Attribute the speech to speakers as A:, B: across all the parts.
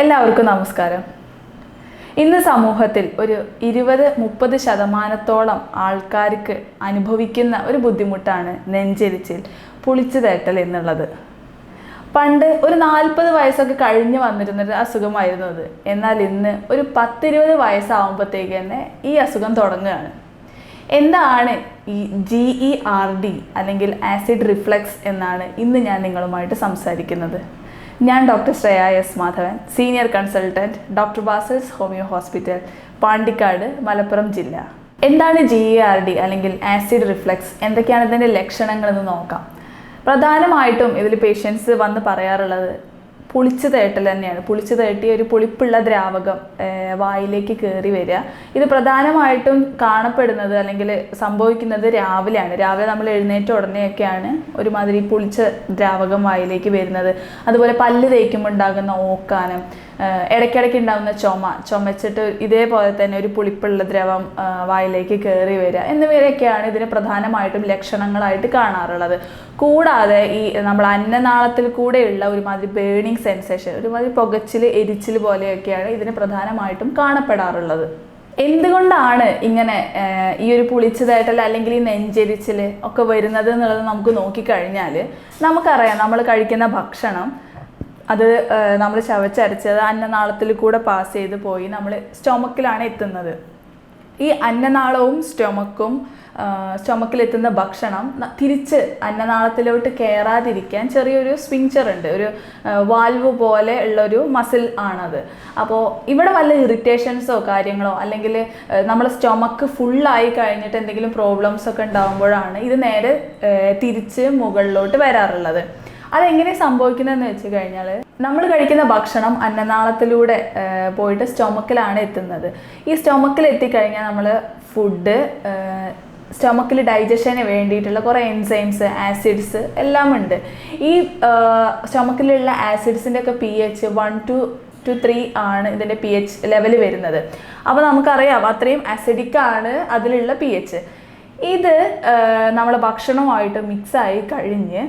A: എല്ലാവർക്കും നമസ്കാരം. ഇന്ന് സമൂഹത്തിൽ ഒരു ഇരുപത് മുപ്പത് ശതമാനത്തോളം ആൾക്കാർക്ക് അനുഭവിക്കുന്ന ഒരു ബുദ്ധിമുട്ടാണ് നെഞ്ചെരിച്ചിൽ പുളിച്ചു തേട്ടൽ എന്നുള്ളത്. പണ്ട് ഒരു നാൽപ്പത് വയസ്സൊക്കെ കഴിഞ്ഞ് വന്നിരുന്നൊരു അസുഖമായിരുന്നു അത്. എന്നാൽ ഇന്ന് ഒരു പത്തിരുപത് വയസ്സാവുമ്പോഴത്തേക്ക് തന്നെ ഈ അസുഖം തുടങ്ങുകയാണ്. എന്താണ് ഈ ജി ഇ ആർ ഡി അല്ലെങ്കിൽ ആസിഡ് റിഫ്ലക്സ് എന്നാണ് ഇന്ന് ഞാൻ നിങ്ങളുമായിട്ട് സംസാരിക്കുന്നത്. ഞാൻ doctor Shreya S Madhavan senior consultant doctor Basals homeo hospital Pandikkad Malappuram ജില്ല. എന്താണ് ജി എ ആർ ഡി അല്ലെങ്കിൽ ആസിഡ് റിഫ്ലക്സ് എന്തൊക്കെയാണ് ഇതിന്റെ ലക്ഷണങ്ങളെന്ന് നോക്കാം. പ്രധാനമായിട്ടും ഇതിൽ പേഷ്യൻസ് വന്ന് പറയാറുള്ളത് പുളിച്ചു തേട്ടൽ തന്നെയാണ്. പുളിച്ചു തേട്ടിയ ഒരു പുളിപ്പുള്ള ദ്രാവകം വായിലേക്ക് കയറി വരിക. ഇത് പ്രധാനമായിട്ടും കാണപ്പെടുന്നത് അല്ലെങ്കിൽ സംഭവിക്കുന്നത് രാവിലെയാണ്. രാവിലെ നമ്മൾ എഴുന്നേറ്റ ഉടനെയൊക്കെയാണ് ഒരുമാതിരി പുളിച്ച ദ്രാവകം വായിലേക്ക് വരുന്നത്. അതുപോലെ പല്ല് തേക്കുമ്പോൾ ഉണ്ടാകുന്ന ഓക്കാനം ഇടയ്ക്കിടയ്ക്ക് ഉണ്ടാകുന്ന ചുമ ചുമച്ചിട്ട് ഇതേപോലെ തന്നെ ഒരു പുളിപ്പുള്ള ദ്രവം വായിലേക്ക് കയറി വരിക എന്നിവയൊക്കെയാണ് ഇതിന് പ്രധാനമായിട്ടും ലക്ഷണങ്ങളായിട്ട് കാണാറുള്ളത്. കൂടാതെ ഈ നമ്മൾ അന്നനാളത്തിൽ കൂടെയുള്ള ഒരുമാതിരി ബേണിങ് സെൻസേഷൻ ഒരുമാതിരി പുകച്ചിൽ എരിച്ചിൽ പോലെയൊക്കെയാണ് ഇതിന് പ്രധാനമായിട്ടും കാണപ്പെടാറുള്ളത്. എന്തുകൊണ്ടാണ് ഇങ്ങനെ ഈ ഒരു പുളിച്ചതായിട്ടല്ല അല്ലെങ്കിൽ ഈ നെഞ്ചരിച്ചിൽ ഒക്കെ വരുന്നത് എന്നുള്ളത് നമുക്ക് നോക്കിക്കഴിഞ്ഞാൽ നമുക്കറിയാം നമ്മൾ കഴിക്കുന്ന ഭക്ഷണം അത് നമ്മൾ ചവച്ചരച്ചത് അന്നനാളത്തിൽ കൂടെ പാസ് ചെയ്ത് പോയി നമ്മൾ സ്റ്റൊമക്കിലാണ് എത്തുന്നത്. ഈ അന്നനാളവും സ്റ്റൊമക്കും സ്റ്റൊമക്കിലെത്തുന്ന ഭക്ഷണം തിരിച്ച് അന്നനാളത്തിലോട്ട് കയറാതിരിക്കാൻ ചെറിയൊരു സ്വിങ്ചർ ഉണ്ട്. ഒരു വാൽവ് പോലെ ഉള്ളൊരു മസിൽ ആണത്. അപ്പോൾ ഇവിടെ വല്ല ഇറിറ്റേഷൻസോ കാര്യങ്ങളോ അല്ലെങ്കിൽ നമ്മൾ സ്റ്റൊമക്ക് ഫുള്ളായി കഴിഞ്ഞിട്ട് എന്തെങ്കിലും പ്രോബ്ലംസ് ഒക്കെ ഉണ്ടാകുമ്പോഴാണ് ഇത് നേരെ തിരിച്ച് മുകളിലോട്ട് വരാറുള്ളത്. അതെങ്ങനെ സംഭവിക്കുന്നതെന്ന് വെച്ച് കഴിഞ്ഞാൽ നമ്മൾ കഴിക്കുന്ന ഭക്ഷണം അന്നനാളത്തിലൂടെ പോയിട്ട് സ്റ്റൊമക്കിലാണ് എത്തുന്നത്. ഈ സ്റ്റൊമക്കിൽ എത്തിക്കഴിഞ്ഞാൽ നമ്മൾ ഫുഡ് സ്റ്റൊമക്കിൽ ഡൈജഷന് വേണ്ടിയിട്ടുള്ള കുറേ എൻസൈംസ് ആസിഡ്സ് എല്ലാം ഉണ്ട് ഈ സ്റ്റൊമക്കിലുള്ള ആസിഡ്സിന്റെ ഒക്കെ P H one two two three ആണ് ഇതിന്റെ പി എച്ച് ലെവൽ വരുന്നത്. അപ്പോൾ നമുക്കറിയാം അത്രയും അസിഡിക്കാണ് അതിലുള്ള പി എച്ച്. ഇത് നമ്മൾ ഭക്ഷണവുമായിട്ട് മിക്സായി കഴിഞ്ഞ്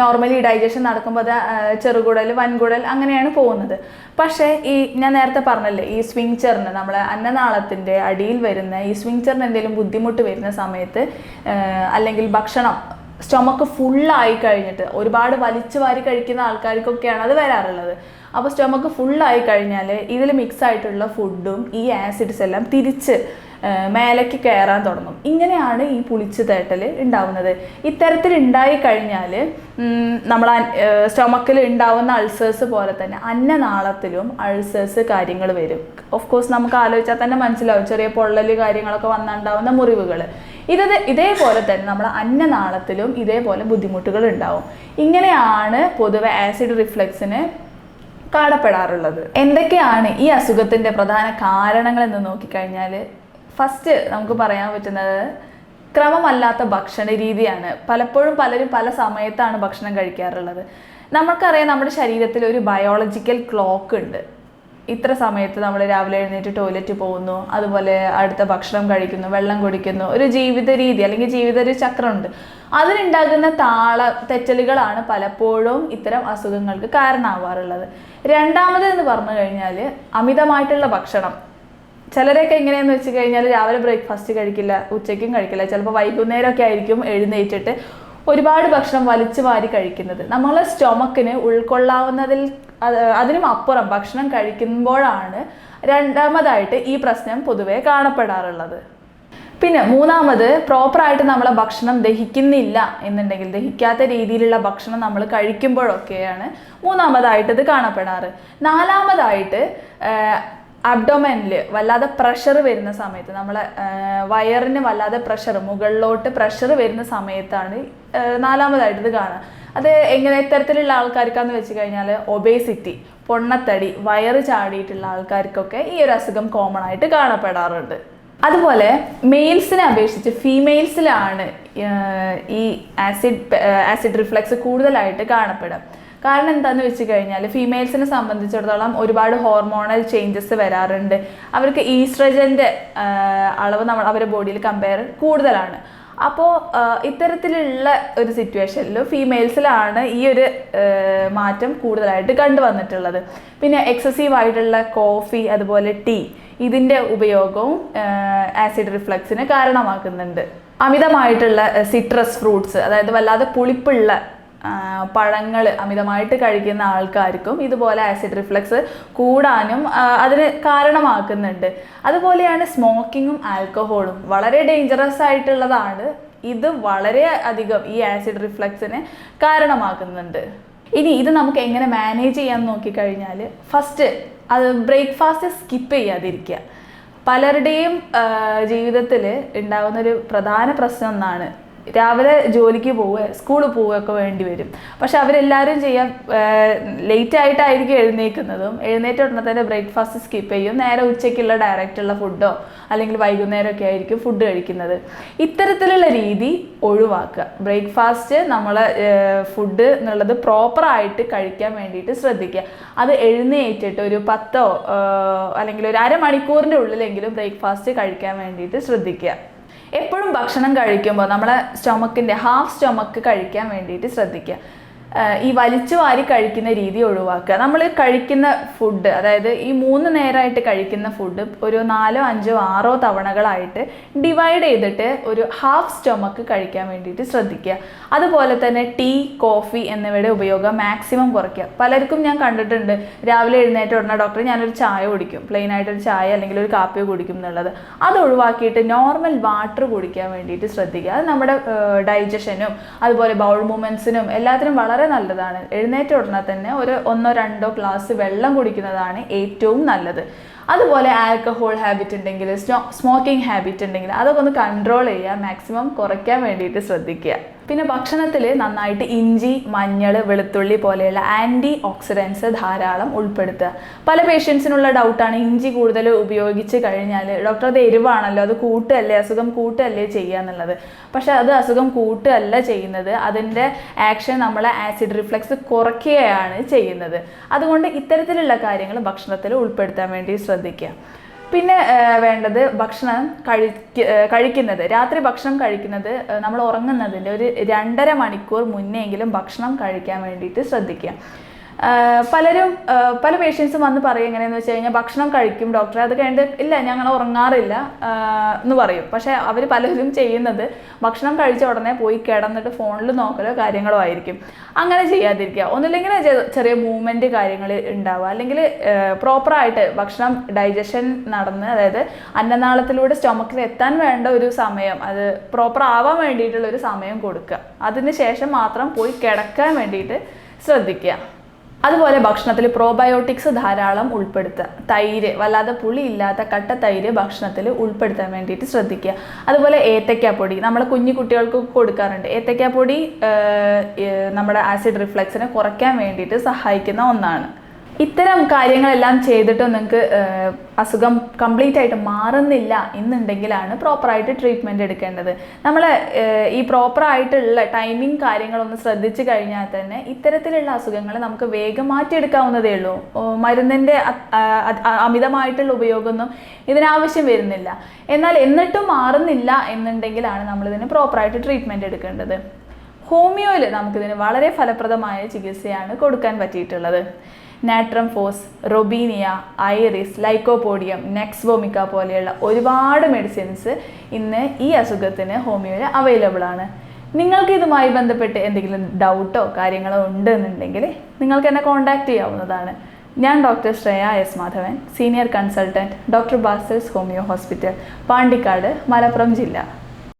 A: നോർമലി ഡൈജഷൻ നടക്കുമ്പോൾ അത് ചെറുകുടൽ വൻകുടൽ അങ്ങനെയാണ് പോകുന്നത്. പക്ഷേ ഈ ഞാൻ നേരത്തെ പറഞ്ഞല്ലേ ഈ സ്വിങ്ചറിന് നമ്മളെ അന്നനാളത്തിന്റെ അടിയിൽ വരുന്ന ഈ സ്വിങ്ചറിന് എന്തെങ്കിലും ബുദ്ധിമുട്ട് വരുന്ന സമയത്ത് അല്ലെങ്കിൽ ഭക്ഷണം സ്റ്റൊമക്ക് ഫുള്ളായി കഴിഞ്ഞിട്ട് ഒരുപാട് വലിച്ചു വാരി കഴിക്കുന്ന ആൾക്കാർക്കൊക്കെയാണ് അത് വരാറുള്ളത്. അപ്പോൾ സ്റ്റൊമക്ക് ഫുള്ളായി കഴിഞ്ഞാൽ ഇതിൽ മിക്സ് ആയിട്ടുള്ള ഫുഡും ഈ ആസിഡ്സ് എല്ലാം തിരിച്ച് മേലേക്ക് കയറാൻ തുടങ്ങും. ഇങ്ങനെയാണ് ഈ പുളിച്ചു തേട്ടൽ ഉണ്ടാവുന്നത്. ഇത്തരത്തിൽ ഉണ്ടായി കഴിഞ്ഞാൽ നമ്മൾ സ്റ്റൊമക്കിൽ ഉണ്ടാവുന്ന അൾസേഴ്സ് പോലെ തന്നെ അന്നനാളത്തിലും അൾസേഴ്സ് കാര്യങ്ങൾ വരും. ഓഫ് കോഴ്സ് നമുക്ക് ആലോചിച്ചാൽ തന്നെ മനസ്സിലാവും. ചെറിയ പൊള്ളൽ കാര്യങ്ങളൊക്കെ വന്നുണ്ടാവുന്ന മുറിവുകൾ. ഇത് ഇതേപോലെ തന്നെ നമ്മൾ അന്നനാളത്തിലും ഇതേപോലെ ബുദ്ധിമുട്ടുകൾ ഉണ്ടാവും. ഇങ്ങനെയാണ് പൊതുവെ ആസിഡ് റിഫ്ലക്സിന് കാണപ്പെടാറുള്ളത്. എന്തൊക്കെയാണ് ഈ അസുഖത്തിന്റെ പ്രധാന കാരണങ്ങൾ എന്ന് നോക്കിക്കഴിഞ്ഞാൽ ഫസ്റ്റ് നമുക്ക് പറയാൻ പറ്റുന്നത് ക്രമമല്ലാത്ത ഭക്ഷണ രീതിയാണ്. പലപ്പോഴും പലരും പല സമയത്താണ് ഭക്ഷണം കഴിക്കാറുള്ളത്. നമുക്കറിയാം നമ്മുടെ ശരീരത്തിൽ ഒരു ബയോളജിക്കൽ ക്ലോക്ക് ഉണ്ട്. ഇത്ര സമയത്ത് നമ്മൾ രാവിലെ എഴുന്നേറ്റ് ടോയ്ലറ്റ് പോകുന്നു അതുപോലെ അടുത്ത ഭക്ഷണം കഴിക്കുന്നു വെള്ളം കുടിക്കുന്നു ഒരു ജീവിത രീതി അല്ലെങ്കിൽ ജീവിത ഒരു ചക്രമുണ്ട്. അതിനുണ്ടാകുന്ന താള തെറ്റലുകളാണ് പലപ്പോഴും ഇത്തരം അസുഖങ്ങൾക്ക് കാരണമാവാറുള്ളത്. രണ്ടാമത് എന്ന് പറഞ്ഞു കഴിഞ്ഞാൽ അമിതമായിട്ടുള്ള ഭക്ഷണം. ചിലരൊക്കെ എങ്ങനെയാന്ന് വെച്ച് കഴിഞ്ഞാൽ രാവിലെ ബ്രേക്ക്ഫാസ്റ്റ് കഴിക്കില്ല ഉച്ചയ്ക്കും കഴിക്കില്ല. ചിലപ്പോൾ വൈകുന്നേരമൊക്കെ ആയിരിക്കും എഴുന്നേറ്റിട്ട് ഒരുപാട് ഭക്ഷണം വലിച്ചു വാരി കഴിക്കുന്നത്. നമ്മളെ സ്റ്റൊമക്കിന് ഉൾക്കൊള്ളാവുന്നതിൽ അത് അതിനും അപ്പുറം ഭക്ഷണം കഴിക്കുമ്പോഴാണ് രണ്ടാമതായിട്ട് ഈ പ്രശ്നം പൊതുവേ കാണപ്പെടാറുള്ളത്. പിന്നെ മൂന്നാമത് പ്രോപ്പറായിട്ട് നമ്മളെ ഭക്ഷണം ദഹിക്കുന്നില്ല എന്നുണ്ടെങ്കിൽ ദഹിക്കാത്ത രീതിയിലുള്ള ഭക്ഷണം നമ്മൾ കഴിക്കുമ്പോഴൊക്കെയാണ് മൂന്നാമതായിട്ട് ഇത് കാണപ്പെടാറ്. നാലാമതായിട്ട് അബ്ഡോമനിൽ വല്ലാതെ പ്രഷർ വരുന്ന സമയത്ത് നമ്മളെ വയറിന് വല്ലാതെ പ്രഷർ മുകളിലോട്ട് പ്രഷർ വരുന്ന സമയത്താണ് നാലാമതായിട്ട് ഇത് കാണുക. അത് എങ്ങനെ ഇത്തരത്തിലുള്ള ആൾക്കാർക്കാന്ന് വെച്ച് കഴിഞ്ഞാൽ ഒബേസിറ്റി പൊണ്ണത്തടി വയറ് ചാടിയിട്ടുള്ള ആൾക്കാർക്കൊക്കെ ഈ ഒരു അസുഖം കോമൺ ആയിട്ട് കാണപ്പെടാറുണ്ട്. അതുപോലെ മെയിൽസിനെ അപേക്ഷിച്ച് ഫീമെയിൽസിലാണ് ഈ ആസിഡ് ആസിഡ് റിഫ്ലക്സ് കൂടുതലായിട്ട് കാണപ്പെടുക. കാരണം എന്താന്ന് വെച്ച് കഴിഞ്ഞാൽ ഫീമെയിൽസിനെ സംബന്ധിച്ചിടത്തോളം ഒരുപാട് ഹോർമോണൽ ചേഞ്ചസ് വരാറുണ്ട്. അവർക്ക് ഈസ്ട്രജന്റെ അളവ് നമ്മൾ അവരുടെ ബോഡിയിൽ കമ്പയർ കൂടുതലാണ്. അപ്പോൾ ഇത്തരത്തിലുള്ള ഒരു സിറ്റുവേഷനിൽ ഫീമെയിൽസിലാണ് ഈ ഒരു മാറ്റം കൂടുതലായിട്ട് കണ്ടുവന്നിട്ടുള്ളത്. പിന്നെ എക്സസീവ് ആയിട്ടുള്ള കോഫി അതുപോലെ ടീ ഇതിന്റെ ഉപയോഗവും ആസിഡ് റിഫ്ലക്സിന് കാരണമാക്കുന്നുണ്ട്. അമിതമായിട്ടുള്ള സിട്രസ് ഫ്രൂട്ട്സ് അതായത് വല്ലാതെ പുളിപ്പുള്ള പഴങ്ങൾ അമിതമായിട്ട് കഴിക്കുന്ന ആൾക്കാർക്കും ഇതുപോലെ ആസിഡ് റിഫ്ലക്സ് കൂടാനും അതിന് കാരണമാക്കുന്നുണ്ട്. അതുപോലെയാണ് സ്മോക്കിങ്ങും ആൽക്കഹോളും വളരെ ഡേഞ്ചറസ് ആയിട്ടുള്ളതാണ്. ഇത് വളരെ അധികം ഈ ആസിഡ് റിഫ്ലക്സിന് കാരണമാക്കുന്നുണ്ട്. ഇനി ഇത് നമുക്ക് എങ്ങനെ മാനേജ് ചെയ്യാൻ നോക്കിക്കഴിഞ്ഞാൽ ഫസ്റ്റ് അത് ബ്രേക്ക്ഫാസ്റ്റ് സ്കിപ്പ് ചെയ്യാതിരിക്കുക. പലരുടെയും ജീവിതത്തിൽ ഉണ്ടാകുന്ന ഒരു പ്രധാന പ്രശ്നം ഒന്നാണ് രാവിലെ ജോലിക്ക് പോവുക സ്കൂളിൽ പോവുകയൊക്കെ വേണ്ടി വരും. പക്ഷെ അവരെല്ലാവരും ചെയ്യാൻ ലേറ്റ് ആയിട്ടായിരിക്കും എഴുന്നേൽക്കുന്നതും എഴുന്നേറ്റ ഉടനെ തന്നെ ബ്രേക്ക്ഫാസ്റ്റ് സ്കിപ്പ് ചെയ്യും നേരെ ഉച്ചയ്ക്കുള്ള ഡയറക്റ്റുള്ള ഫുഡോ അല്ലെങ്കിൽ വൈകുന്നേരമൊക്കെ ആയിരിക്കും ഫുഡ് കഴിക്കുന്നത്. ഇത്തരത്തിലുള്ള രീതി ഒഴിവാക്കുക. ബ്രേക്ക്ഫാസ്റ്റ് നമ്മൾ ഫുഡ് എന്നുള്ളത് പ്രോപ്പറായിട്ട് കഴിക്കാൻ വേണ്ടിയിട്ട് ശ്രദ്ധിക്കുക. അത് എഴുന്നേറ്റിട്ട് ഒരു പത്തോ അല്ലെങ്കിൽ ഒരു അരമണിക്കൂറിന്റെ ഉള്ളിലെങ്കിലും ബ്രേക്ക്ഫാസ്റ്റ് കഴിക്കാൻ വേണ്ടിയിട്ട് ശ്രദ്ധിക്കുക. എപ്പോഴും ഭക്ഷണം കഴിക്കുമ്പോൾ നമ്മളെ സ്റ്റൊമക്കിന്റെ ഹാഫ് സ്റ്റൊമക്ക് കഴിക്കാൻ വേണ്ടിയിട്ട് ശ്രദ്ധിക്കുക. ഈ വലിച്ചു വാരി കഴിക്കുന്ന രീതി ഒഴിവാക്കുക. നമ്മൾ കഴിക്കുന്ന ഫുഡ് അതായത് ഈ മൂന്ന് നേരമായിട്ട് കഴിക്കുന്ന ഫുഡ് ഒരു നാലോ അഞ്ചോ ആറോ തവണകളായിട്ട് ഡിവൈഡ് ചെയ്തിട്ട് ഒരു ഹാഫ് സ്റ്റൊമക്ക് കഴിക്കാൻ വേണ്ടിയിട്ട് ശ്രദ്ധിക്കുക. അതുപോലെ തന്നെ ടീ കോഫി എന്നിവയുടെ ഉപയോഗം മാക്സിമം കുറയ്ക്കുക. പലർക്കും ഞാൻ കണ്ടിട്ടുണ്ട് രാവിലെ എഴുന്നേറ്റ ഉടനെ ഡോക്ടർ ഞാനൊരു ചായ കുടിക്കും പ്ലെയിൻ ആയിട്ടൊരു ചായ അല്ലെങ്കിൽ ഒരു കാപ്പിയോ കുടിക്കും എന്നുള്ളത്. അത് ഒഴിവാക്കിയിട്ട് നോർമൽ വാട്ടർ കുടിക്കാൻ വേണ്ടിയിട്ട് ശ്രദ്ധിക്കുക. അത് നമ്മുടെ ഡൈജഷനും അതുപോലെ ബൗൾ മൂവ്മെന്റ്സിനും എല്ലാത്തിനും വളരെ നല്ലതാണ്. എഴുന്നേറ്റ ഉടനെ തന്നെ ഒരു ഒന്നോ രണ്ടോ ഗ്ലാസ് വെള്ളം കുടിക്കുന്നതാണ് ഏറ്റവും നല്ലത്. അതുപോലെ ആൽക്കഹോൾ ഹാബിറ്റ് ഉണ്ടെങ്കിൽ സ്മോക്കിംഗ് ഹാബിറ്റ് ഉണ്ടെങ്കിൽ അതൊക്കെ ഒന്ന് കൺട്രോൾ ചെയ്യുക മാക്സിമം കുറയ്ക്കാൻ വേണ്ടിയിട്ട് ശ്രദ്ധിക്കുക. പിന്നെ ഭക്ഷണത്തിൽ നന്നായിട്ട് ഇഞ്ചി മഞ്ഞൾ വെളുത്തുള്ളി പോലെയുള്ള ആന്റി ഓക്സിഡൻസ് ധാരാളം ഉൾപ്പെടുത്തുക. പല പേഷ്യൻസിനുള്ള ഡൗട്ടാണ് ഇഞ്ചി കൂടുതൽ ഉപയോഗിച്ച് കഴിഞ്ഞാൽ ഡോക്ടർ അത് എരിവാണല്ലോ അത് കൂട്ടുകയല്ലേ അസുഖം കൂട്ടുകയല്ലേ ചെയ്യുക എന്നുള്ളത്. പക്ഷേ അത് അസുഖം കൂട്ടുകയല്ല ചെയ്യുന്നത്. അതിന്റെ ആക്ഷൻ നമ്മളെ ആസിഡ് റിഫ്ലക്സ് കുറയ്ക്കുകയാണ് ചെയ്യുന്നത്. അതുകൊണ്ട് ഇത്തരത്തിലുള്ള കാര്യങ്ങൾ ഭക്ഷണത്തിൽ ഉൾപ്പെടുത്താൻ വേണ്ടി ശ്രദ്ധിക്കുക. പിന്നെ വേണ്ടത് ഭക്ഷണം കഴിക്ക കഴിക്കുന്നത്. രാത്രി ഭക്ഷണം കഴിക്കുന്നത് നമ്മൾ ഉറങ്ങുന്നതിന്റെ ഒരു രണ്ടര മണിക്കൂർ മുന്നെങ്കിലും ഭക്ഷണം കഴിക്കാൻ വേണ്ടിയിട്ട് ശ്രദ്ധിക്കുക. പലരും പല പേഷ്യൻസും വന്ന് പറയും എങ്ങനെയെന്ന് വെച്ച് കഴിഞ്ഞാൽ ഭക്ഷണം കഴിക്കും ഡോക്ടറെ അത് കഴിഞ്ഞിട്ട് ഇല്ല ഞങ്ങൾ ഉറങ്ങാറില്ല എന്ന് പറയും. പക്ഷേ അവർ പലരും ചെയ്യുന്നത് ഭക്ഷണം കഴിച്ച ഉടനെ പോയി കിടന്നിട്ട് ഫോണിൽ നോക്കലോ കാര്യങ്ങളോ ആയിരിക്കും. അങ്ങനെ ചെയ്യാതിരിക്കുക. ഒന്നുമില്ലെങ്കിൽ ചെറിയ മൂവ്മെന്റ് കാര്യങ്ങൾ ഉണ്ടാവുക. അല്ലെങ്കിൽ പ്രോപ്പറായിട്ട് ഭക്ഷണം ഡൈജഷൻ നടന്ന് അതായത് അന്നനാളത്തിലൂടെ സ്റ്റൊമക്കിൽ എത്താൻ വേണ്ട ഒരു സമയം അത് പ്രോപ്പർ ആവാൻ വേണ്ടിയിട്ടുള്ള ഒരു സമയം കൊടുക്കുക. അതിന് ശേഷം മാത്രം പോയി കിടക്കാൻ വേണ്ടിയിട്ട് ശ്രദ്ധിക്കുക. അതുപോലെ ഭക്ഷണത്തിൽ പ്രോബയോട്ടിക്സ് ധാരാളം ഉൾപ്പെടുത്തുക. തൈര് വല്ലാതെ പുളി ഇല്ലാത്ത കട്ട തൈര് ഭക്ഷണത്തിൽ ഉൾപ്പെടുത്താൻ വേണ്ടിയിട്ട് ശ്രദ്ധിക്കുക. അതുപോലെ ഏത്തക്കാപ്പൊടി നമ്മൾ കുഞ്ഞു കുട്ടികൾക്ക് കൊടുക്കാറുണ്ട്. ഏത്തക്കാപ്പൊടി നമ്മുടെ ആസിഡ് റിഫ്ലക്സിനെ കുറയ്ക്കാൻ വേണ്ടിയിട്ട് സഹായിക്കുന്ന ഒന്നാണ്. ഇത്തരം കാര്യങ്ങളെല്ലാം ചെയ്തിട്ടും നിങ്ങൾക്ക് അസുഖം കംപ്ലീറ്റ് ആയിട്ട് മാറുന്നില്ല എന്നുണ്ടെങ്കിലാണ് പ്രോപ്പറായിട്ട് ട്രീറ്റ്മെന്റ് എടുക്കേണ്ടത്. നമ്മൾ ഈ പ്രോപ്പറായിട്ടുള്ള ടൈമിങ് കാര്യങ്ങളൊന്ന് ശ്രദ്ധിച്ചു കഴിഞ്ഞാൽ തന്നെ ഇത്തരത്തിലുള്ള അസുഖങ്ങൾ നമുക്ക് വേഗം മാറ്റിയെടുക്കാവുന്നതേ ഉള്ളൂ. മരുന്നിന്റെ അമിതമായിട്ടുള്ള ഉപയോഗമൊന്നും ഇതിനാവശ്യം വരുന്നില്ല. എന്നാൽ എന്നിട്ടും മാറുന്നില്ല എന്നുണ്ടെങ്കിലാണ് നമ്മളിതിന് പ്രോപ്പറായിട്ട് ട്രീറ്റ്മെന്റ് എടുക്കേണ്ടത്. ഹോമിയോയിൽ നമുക്കിതിന് വളരെ ഫലപ്രദമായ ചികിത്സയാണ് കൊടുക്കാൻ പറ്റിയിട്ടുള്ളത്. നാട്രം ഫോസ് റൊബീനിയ ഐറിസ് ലൈക്കോപോഡിയം നെക്സ്ബോമിക്ക പോലെയുള്ള ഒരുപാട് മെഡിസിൻസ് ഇന്ന് ഈ അസുഖത്തിന് ഹോമിയോയിൽ അവൈലബിൾ ആണ്. നിങ്ങൾക്ക് ഇതുമായി ബന്ധപ്പെട്ട് എന്തെങ്കിലും ഡൗട്ടോ കാര്യങ്ങളോ ഉണ്ടെന്നുണ്ടെങ്കിൽ നിങ്ങൾക്ക് എന്നെ കോൺടാക്റ്റ് ചെയ്യാവുന്നതാണ്. ഞാൻ doctor Shreya S Madhavan senior consultant doctor Basals homeo hospital Pandikkad Malappuram ജില്ല.